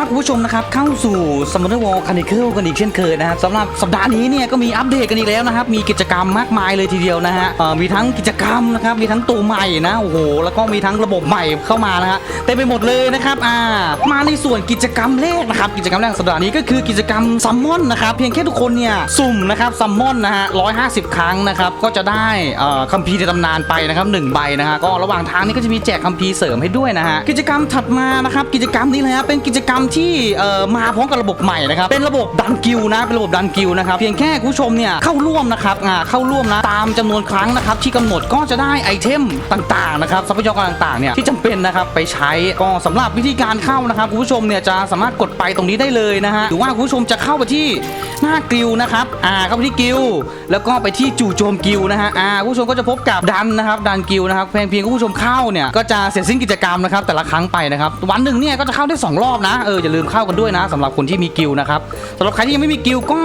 ับคุณผู้ชมนะครับเข้าสู่ Summoner War Chronicle กันอีกเช่นเคยนะครับสำหรับสัปดาห์นี้เนี่ยก็มีอัปเดตกันอีกแล้วนะครับ มีกิจกรรมมากมายเลยทีเดียวนะฮะมีทั้งกิจกรรมนะครับ มีทั้งตัวใหม่นะโอ้โหแล้วก็มีทั้งระบบใหม่เข้ามานะฮะเต็มไปหมดเลยนะครับอ่ามาในส่วนกิจกรรมแรกนะครับ กิจกรรมแรกสัปดาห์นี้ก็คือกิจกรรมซัมมอนนะครับเพียงแค่ทุกคนเนี่ยสุ่มนะครับซัมมอนนะฮะ150ครั้งนะครับก็จะได้คัมภีร์ในตำนานไปนะครับหนึ่งใบนะฮะก็ระหว่างทางนี้ก็จะมีแจกคัมภีร์เสริมให้ด้วยนะฮะกิจกรรมถัดมานะครับกิจกรรมนี้เลยฮะเป็นกิจกรรมที่เอ่อมาพร้อมกับระบบใหม่นะครับเป็นระบบดันกิลนะเป็นระบบดันกิลนะครับเพียงแค่คุณผู้ชมเนี่ยเข้าร่วมนะครับอ่าเข้าร่วมนะตามจำนวนครั้งนะครับที่กำหนดก็จะได้ไอเทมต่างๆนะครับทรัพยากรต่างๆเนี่ยที่จำเป็นนะครับไปใช้ก็สำหรับวิธีการเข้านะครับคุณผู้ชมเนี่ยจะสามารถกดไปตรงนี้ได้เลยนะฮะหรือว่าคุณผู้ชมจะเข้าไปที่ หน้ากิลนะครับอ่าเข้าไปที่กิลแล้วก็ไปที่จู่โจมกิลนะฮะอ่าผู้ชมก็จะพบกับดันนะครับดันกิลนะครับเพียงเพียงคุณผู้ชมเข้าเนี่ยก็จะเสร็จสิ้นกิจกรรมนะครับแต่ละครั้งไปนะครับวันหนึ่งเนี่ยก็จะเข้าได้สองรอบนะเอออย่าลืมเข้ากันด้วยนะสำหรับคนที่มีกิลนะครับสำหรับใครที่ยังไม่มีกิลก็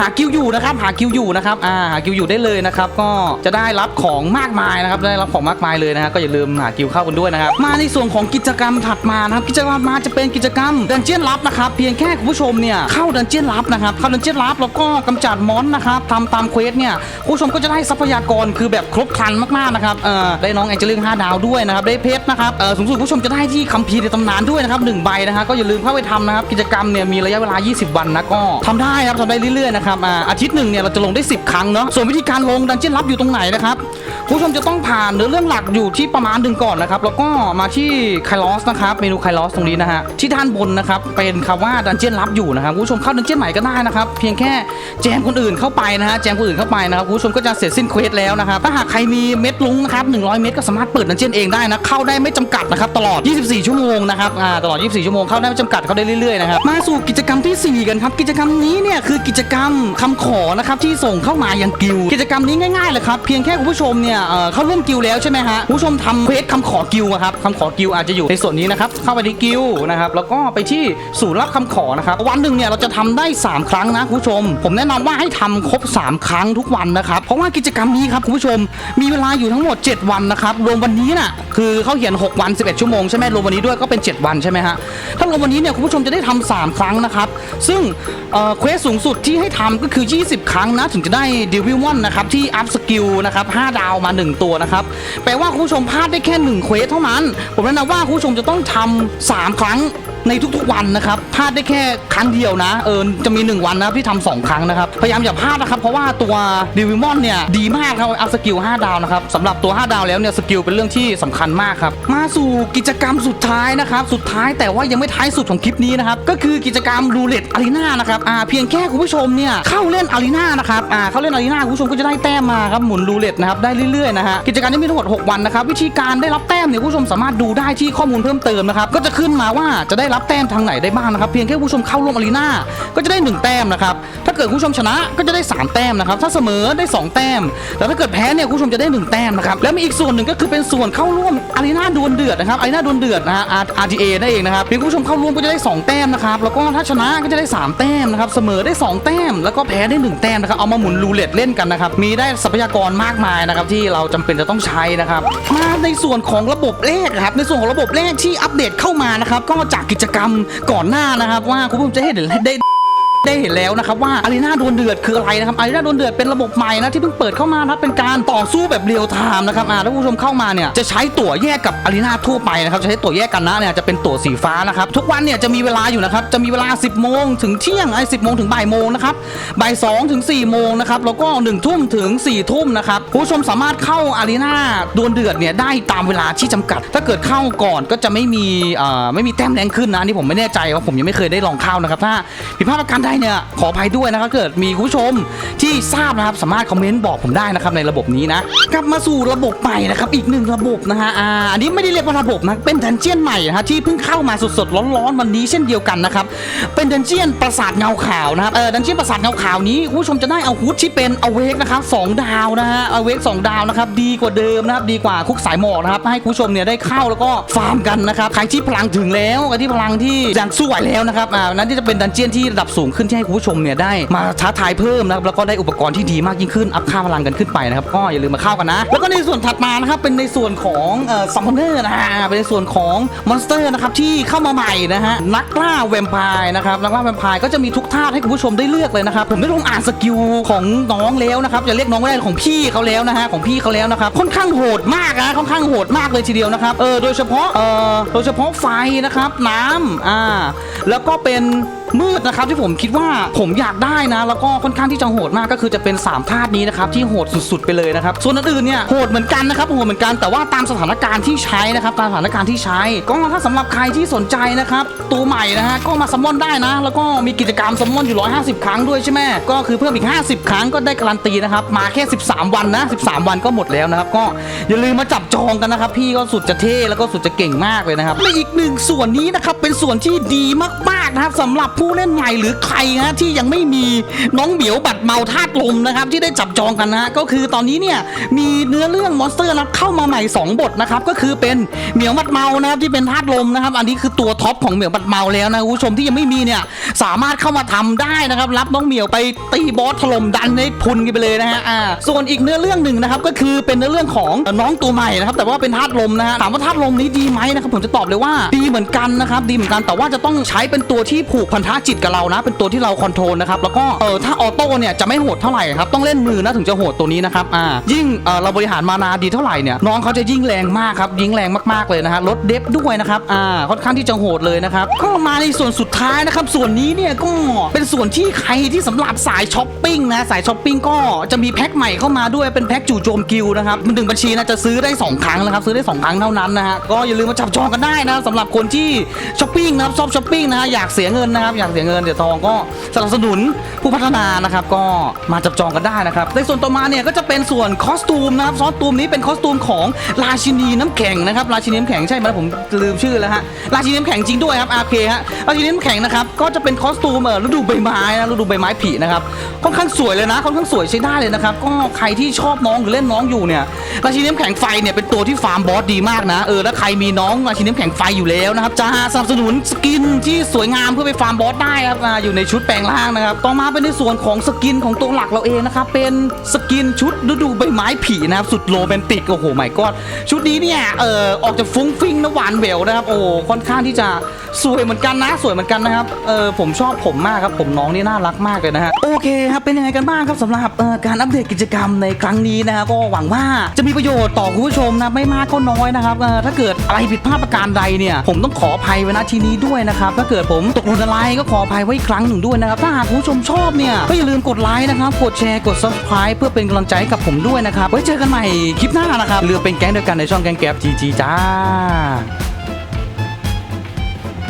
หากิวอยู่นะครับ หากิวอยู่นะครับอ่าหากิวอยู่ได้เลยนะครับ ก็จะได้รับของมากมายนะครับ ได้รับของมากมายเลยนะฮะก็อย่าลืมหากิวเข้ากันด้วยนะครับ มาในส่วนของกิจกรรมถัดมานะครับ กิจกรรมมาจะเป็นกิจกรรมดันเจียนลับนะครับเพียงแค่คุณผู้ชมเนี่ยเข้าดันเจียนลับนะครับเข้าดันเจียนลับแล้วก็กำจัดมอนนะครับทำตามเควสเนี่ยคุณผู้ชมก็จะได้ทรัพยากรคือแบบครบครันมากๆนะครับเออได้น้องแองเจลิง5ดาวด้วยนะครับได้เพชรนะครับเออสูงสุดคุณผู้ชมจะได้ที่คัมภีร์ในตำนานด้วยนะครับหนึ่งใบนะฮะก็อย่าลืมเข้าไปทำนะครับกิจกรรมเนี่ยมีระยะเวลา 20 วันนะก็ทำได้ครับทำได้เรื่อยๆนะครับอ่าอาทิตย์หนึ่งเนี่ยเราจะลงได้ 10 ครั้งเนาะส่วนวิธีการลงดันเจี้ยนลับอยู่ตรงไหนนะครับ ผู้ชมจะต้องผ่านเนื้อเรื่องหลักอยู่ที่ประมาณหนึ่งก่อนนะครับ แล้วก็มาที่ไคลอสนะครับ เมนูไคลอสตรงนี้นะฮะ ที่ด้านบนนะครับ เป็นคำว่าดันเจี้ยนลับอยู่นะครับผู้ชมเข้าดันเจี้ยนไหนก็ได้นะครับ เพียงแค่แจมคนอื่นเข้าไปนะฮะ แจมคนอื่นเข้าไปนะครับผู้ชมก็จะเสร็จสิ้นเควสแล้วนะครับ ถ้าหากใครมีเม็ดลุงนะครับ100 เม็ดก็สามารถเปิดดันเจี้ยนเองได้นะ เข้าได้ไม่จำกัดนะครับตลอด 24 ชั่วโมงนะครับอ่าตลอด 24 ชั่วโมงเข้าได้ไม่จำกัดเข้าได้เรื่อยๆนะครับมาสู่กิจกรรมที่ 4 กันครับกิจกรรมนี้เนี่ยคือกิจกรรมคำขอนะครับที่ส่งเข้ามายังกิลด์กิจกรรมนี้ง่ายๆเลยครับเพียงแค่คุณผู้ชมเนี่ยเข้าร่วมกิลแล้วใช่ไหมฮะผู้ชมทำเควสคำขอกิลครับคำขอกิลอาจจะอยู่ในส่วนนี้นะครับเข้าไปที่กิลนะครับแล้วก็ไปที่ศูนย์รับคำขอนะครับวันหนึ่งเนี่ยเราจะทำได้ 3 ครั้งนะผู้ชม ผมแนะนำว่าให้ทำครบ 3 ครั้งทุกวันนะครับเพราะว่ากิจกรรมนี้ครับคุณผู้ชมมีเวลาอยู่ทั้งหมด 7 วันนะครับรวมวันนี้น่ะคือเขาเขียน 6 วัน 11 ชั่วโมงใช่ไหมรวมวันนี้ด้วยก็เป็น 7 วันใช่ไหมฮะถ้ารวมวันนี้เนี่ยคุณผู้ชมจะได้ทำ3ครั้งนะครับ ซึ่งเอ่อเควสสูงสุดที่ให้ทำก็คือ 20 ครั้งนะ ถึงจะได้เดวิลมอนนะครับ ที่อัพสกิลนะครับ 5 ดาวมา 1 ตัวนะครับ แปลว่าคุณผู้ชมพลาดได้แค่1เควสเท่านั้น ผมแนะนำว่าคุณผู้ชมจะต้องทำ3ครั้ง ในทุกๆวันนะครับพลาดได้แค่ครั้งเดียวนะเออจะมี 1 วันนะที่ทำสองครั้งนะครับ พยายามอย่าพลาดนะครับเพราะว่าตัวเดวิมอนเนี่ยดีมากครับอัพสกิล5ดาวนะครับสำหรับตัว 5 ดาวแล้วเนี่ยสกิลเป็นเรื่องที่สำคัญมากครับมาสู่กิจกรรมสุดท้ายนะครับสุดท้ายแต่ว่ายังไม่ท้ายสุดของคลิปนี้นะครับก็คือกิจกรรมรูเล็ตอารีนานะครับอ่าเพียงแค่คุณผู้ชมเนี่ยเข้าเล่นอารีนานะครับอ่าเข้าเล่นอารีนาคุณผู้ชมก็จะได้แต้มมาครับหมุนรูเล็ตนะครับได้เรื่อยๆนะฮะกิจกรรมนี้มีทั้งหมด6วันนะครับวิธีการได้รับแต้มเนี่ยคุณผู้ชมสามารถดูได้ที่ข้อมูลเพิ่มเติมนะครับก็จะขึ้นมาว่าจะได้รับแต้มทางไหนได้บ้างนะครับเพียงแค่ผู้ชมเข้าร่วมอารีนาก็จะได้ 1 แต้มนะครับถ้าเกิดผู้ชมชนะก็จะได้ 3 แต้มนะครับถ้าเสมอได้ 2 แต้มแต่ถ้าเกิดแพ้เนี่ยผู้ชมจะได้ 1 แต้มนะครับแล้วมีอีกส่วนหนึ่งก็คือเป็นส่วนเข้าร่วมอารีนาดวลเดือดนะครับอารีนาดวลเดือดนะฮะ RTA นั่นเองนะครับเพียงผู้ชมเข้าร่วมก็จะได้ 2 แต้มนะครับแล้วก็ถ้าชนะก็จะได้ 3 แต้มนะครับเสมอได้ 2 แต้ม แล้วก็แพ้ได้ 1 แต้มนะครับเอามาหมุนรูเล็ตเล่นกันนะครับมีได้ทรัพยากรมากมายนะครับที่เราจำเป็นจะต้องใช้นะครับมาในส่วนของระบบเลขครับในส่วนของระบบเลขที่อัปเดตเข้ามานะครับก็จากกิจกรรมก่อนหน้านะครับ ว่าคุณผู้ชมจะเห็นได้ ได้เห็นแล้วนะครับว่าอารีนาโดวลเดือดคืออะไรนะครับอารีนาโดวลเดือดเป็นระบบใหม่นะที่เพิ่งเปิดเข้ามาครับเป็นการต่อสู้แบบเรียลไทม์นะครับอ่าถ้าผู้ชมเข้ามาเนี่ยจะใช้ตั๋วแยกกับอารีนาทั่วไปนะครับจะใช้ตั๋วแยกกันนะเนี่ยจะเป็นตั๋วสีฟ้านะครับทุกวันเนี่ยจะมีเวลาอยู่นะครับจะมีเวลา 10 โมงถึงเที่ยงไอ้สิบโมงถึงบ่ายโมงนะครับบ่ายสองถึง4ี่โมงนะครับแล้วก็1นึ่ทุ่มถึง4ี่ทุ่มนะครับผู้ชมสามารถเข้าอารีนาโดวลเดือดเนี่ยได้ตามเวลาที่จำกัด ถ้าเกิดเข้าก่อนก็จะไม่มีเอ่อไม่มีแต้มแรงขึ้นนะนนี่ผมไม่แน่ใจว่าผมยังไม่เคยได้ลองเข้านะครับถ้าผิดพลาดประการใดเนี่ยขออภัยด้วยนะครับเกิดมีคุณผู้ชมที่ทราบนะครับสามารถคอมเมนต์บอกผมได้นะครับในระบบนี้นะกลับมาสู่ระบบใหม่นะครับอีกหนึ่งระบบนะฮะอ่าอันนี้ไม่ได้เรียกว่าระบบนะเป็นดันเจียนใหม่นะฮะที่เพิ่งเข้ามาสดๆร้อนๆวันนี้เช่นเดียวกันนะครับเป็นดันเจียนปราสาทเงาขาวนะครับเออดันเจียนปราสาทเงาขาวนี้คุณผู้ชมจะได้เอาฮุดที่เป็นอเวกนะครับสองดาวนะฮะอเวกสองดาวนะครับดีกว่าเดิมนะครับดีกว่าคุกสายหมอกนะครับให้คุณผู้ชมเนี่ยได้เข้าแล้วก็ฟาร์มกันนะครับใครที่พลังถึงแล้วใครที่พลังที่ยังสู้ไหวแล้วนะครับอ่านั้นที่จะเป็นดันเจียนที่ระดับสูงขึ้นที่ให้คุณผู้ชมเนี่ยได้มาท้าทายเพิ่มนะครับแล้วก็ได้อุปกรณ์ที่ดีมากยิ่งขึ้นอัพค่าพลังกันขึ้นไปนะครับก็อย่าลืมมาเข้ากันนะ แล้วก็ในส่วนถัดมานะครับเป็นในส่วนของเอ่อซัมมอนเนอร์นะฮะเป็นในส่วนของมอนสเตอร์นะครับที่เข้ามาใหม่นะฮะนักล่าแวมไพร์นะครับนักล่าแวมไพร์ก็จะมีทุกธาตุให้คุณผู้ชมได้เลือกเลยนะครับผมได้ลองอ่านสกิลของน้องแล้วนะครับจะเรียกน้องไม่ได้ของพี่เขาแล้วนะฮะของพี่เขาแล้วนะครับค่อนข้างโหดมากนะค่อนข้างโหดมากเลยทีเดียวนะครับเออโดยเฉพาะเออโดยเฉพาะไฟนะครับน้ำอ่าแล้วก็เป็น มืดนะครับที่ผมคิดว่าผมอยากได้นะ แล้วก็ค่อนข้างที่จะโหดมากก็คือจะเป็น3ธาตุนี้นะครับที่โหดสุดๆไปเลยนะครับส่วนอื่นๆเนี่ยโหดเหมือนกันนะครับโหดเหมือนกันแต่ว่าตามสถานการณ์ที่ใช้นะครับตามสถานการณ์ที่ใช้ก็ถ้าสำหรับใครที่สนใจนะครับตัวใหม่นะฮะก็มาซัมมอนได้นะ แล้วก็มีกิจกรรมซัมมอนอยู่ 150 ครั้งด้วยใช่ไหมก็คือเพิ่มอีก 50 ครั้งก็ได้การันตีนะครับมาแค่ 13 วันนะ 13 วันก็หมดแล้วนะครับก็อย่าลืมมาจับจองกันนะครับพี่ก็สุดจะเท่แล้วก็สุดจะเก่งมากเลยนะครับและอีกหนึ่งส่วนนี้นะครับเป็นส่วนที่ดีมากๆ นะครับสำหรับผู้เล่นใหม่หรือใครนะที่ยังไม่มีน้องเหมียวบัตรเมาธาตุลมนะครับที่ได้จับจองกันนะฮะก็คือตอนนี้เนี่ยมีเนื้อเรื่องมอนสเตอร์นะเข้ามาใหม่ 2 บทนะครับก็คือเป็นเหมียวบัตรเมานะครับที่เป็นธาตุลมนะครับอันนี้คือตัวท็อปของเหมียวบัตรเมาแล้วนะคุณผู้ชมที่ยังไม่มีเนี่ยสามารถเข้ามาทำได้นะครับรับน้องเหมียวไปตีบอสถล่มดันให้พุนกันไปเลยนะฮะอ่าส่วนอีกเนื้อเรื่องหนึ่งนะครับก็คือเป็นเนื้อเรื่องของน้องตัวใหม่นะครับแต่ว่าเป็นธาตุลมนะฮะถามว่าธาตุลมนี้ดีไหมนะครับผมจะตอบเลยว่าดีเหมือนกันนะครับดีเหมือนกันแต่ว่าจะต้องใช้เป็นตัวที่ผูกพันธะจิตกับเรานะ เป็นตัวที่เราคอนโทรลนะครับแล้วก็เออถ้าออโต้เนี่ยจะไม่โหดเท่าไหร่ครับต้องเล่นมือนะถึงจะโหดตัวนี้นะครับอ่ายิ่งเออเราบริหารมานาดีเท่าไหร่เนี่ยน้องเขาจะยิ่งแรงมากครับยิ่งแรงมากๆเลยนะฮะลดเดฟด้วยนะครับอ่าค่อนข้างที่จะโหดเลยนะครับก็มาในส่วนสุดท้ายนะครับส่วนนี้เนี่ยก็เป็นส่วนที่ใครที่สำหรับสายช้อปปิ้งนะสายช้อปปิ้งก็จะมีแพ็คใหม่เข้ามาด้วยเป็นแพ็คจู่โจมกิลนะครับมันถึงบัญชีนะจะซื้อได้สองครั้งนะครับซื้อได้สองครั้งเท่านั้นนะฮะก็อย่าลืมมาจับจองกันได้นะสำหรับคนที่ช้อปปิ้งนะครับชอบช้อปปิ้งนะฮะอยากเสียเงินนะครับ อยากเสียเงินเดี๋ยวทองก็สนับสนุนผู้พัฒนานะครับ ก็มาจับจองกันได้นะครับในส่วนต่อมาเนี่ยก็จะเป็นส่วนคอสตูมนะครับคอสตูมนี้เป็นคอสตูมของราชินีน้ำแข็งนะครับราชินีน้ำแข็งใช่ไหมผมลืมชื่อแล้วฮะราชินีน้ำแข็งจริงด้วยครับอาเคฮะราชินีน้ำแข็งนะครับก็จะเป็นคอสตูมเออฤดูใบไม้นะฤดูใบไม้ผลินะครับค่อนข้างสวยเลยนะค่อนข้างสวยใช้ได้เลยนะครับก็ใครที่ชอบน้องหรือเล่นน้องอยู่เนี่ยราชินีน้ำแข็งไฟเนี่ยเป็นตัวที่ฟาร์มบอสดีมากนะเออแล้วใครมีน้องราชินีน้ำแข็งไฟอยู่แล้วนะครับจะสนับสนุนสกินที่สวยงามมาเพื่อไปฟาร์มบอสได้ครับอ่าอยู่ในชุดแปลงร่างนะครับต่อมาเป็นในส่วนของสกินของตัวหลักเราเองนะครับเป็นสกินชุดฤดูใบไม้ผลินะครับสุดโรแมนติกโอ้โหไม่ก็ชุดนี้เนี่ยเออออกจะฟุ้งฟิ้งนะหวานแหววนะครับโอ้ค่อนข้างที่จะสวยเหมือนกันนะสวยเหมือนกันนะครับเออผมชอบผมมากครับผมน้องนี่น่ารักมากเลยนะฮะโอเคครับเป็นยังไงกันบ้างครับสำหรับเอ่อการอัปเดตกิจกรรมในครั้งนี้นะฮะก็หวังว่าจะมีประโยชน์ต่อคุณผู้ชมนะไม่มากก็น้อยนะครับเอ่อถ้าเกิดอะไรผิดพลาดประการใดเนี่ยผมต้องขออภัยไว้ณที่นี้ด้วยนะครับถ้าเกิดผมตกหล่นอะไรก็ขออภัยไว้อีกครั้งหนึ่งด้วยนะครับ ถ้าหากคุณผู้ชมชอบเนี่ย ก็อย่าลืมกดไลค์นะครับ กดแชร์ กด subscribe เพื่อเป็นกำลังใจให้กับผมด้วยนะครับ ไว้เจอกันใหม่คลิปหน้านะครับเรือเป็นแก๊งเดียวกันในช่องแก๊งแก๊ปจีจีจ้า